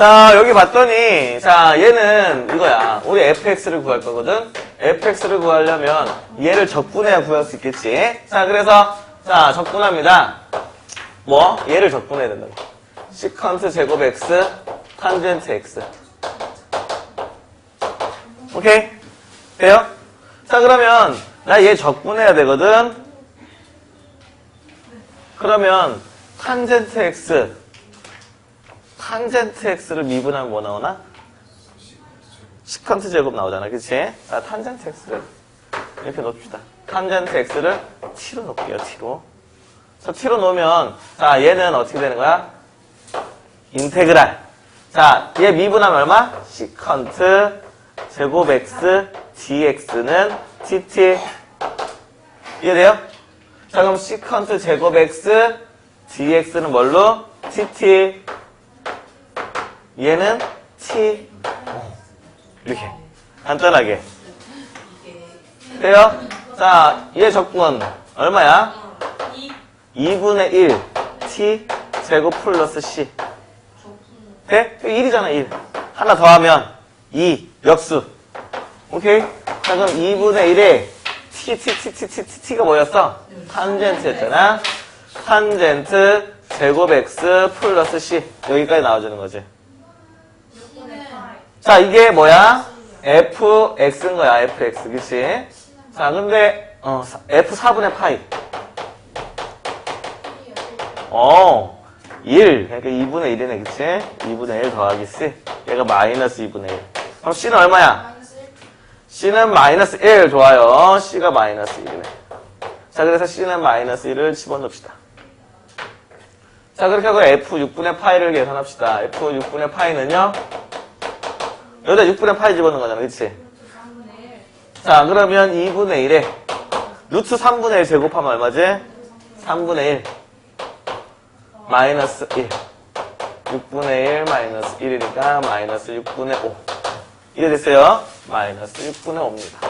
자, 여기 봤더니, 자, 얘는 이거야. 우리 fx를 구할 거거든? fx를 구하려면 얘를 적분해야 구할 수 있겠지? 자, 그래서, 자, 적분합니다. 뭐? 얘를 적분해야 된다고. 시컨트 제곱 x, 탄젠트 x. 오케이? 돼요? 자, 그러면, 나 얘 적분해야 되거든? 그러면, 탄젠트 x, 탄젠트 x를 미분하면 뭐 나오나? 시컨트 제곱 나오잖아, 그치? 자, 탄젠트 x를 이렇게 놓읍시다. 탄젠트 x를 t로 놓을게요, t로. 자, t로 놓으면, 자, 얘는 어떻게 되는 거야? 인테그랄. 자, 얘 미분하면 얼마? 시컨트 제곱 x dx는 tt. 이해돼요? 자, 그럼 시컨트 제곱 x dx는 뭘로? tt. 얘는 t. 이렇게. 간단하게. 돼요? 자, 얘 적분 얼마야? 2분의 1 t 제곱 플러스 c. 돼? 1이잖아, 1. 하나 더하면 2 역수. 오케이? 자, 그럼 2분의 1에 t, t, t, t, t, t, t가 뭐였어? 탄젠트였잖아. 탄젠트 제곱 x 플러스 c. 여기까지 나와주는 거지. 자, 이게 뭐야? fx인 거야, fx. 그치? 자, 근데, 어, f 4분의 파이. 어, 1. 그러니까 2분의 1이네, 그치? 2분의 1 더하기 c. 얘가 마이너스 2분의 1. 그럼 c는 얼마야? c는 마이너스 1. 좋아요. c가 마이너스 1이네. 자, 그래서 c는 마이너스 1을 집어넣읍시다. 자, 그렇게 하고 f 6분의 파이를 계산합시다. f 6분의 파이는요? 여기다 6분의 파이 집어넣은 거잖아, 그치? 자, 그러면 2분의 1에 루트 3분의 1 제곱하면 얼마지? 3분의 1 마이너스 1 6분의 1 마이너스 1이니까 마이너스 6분의 5 이래 됐어요? 마이너스 6분의 5입니다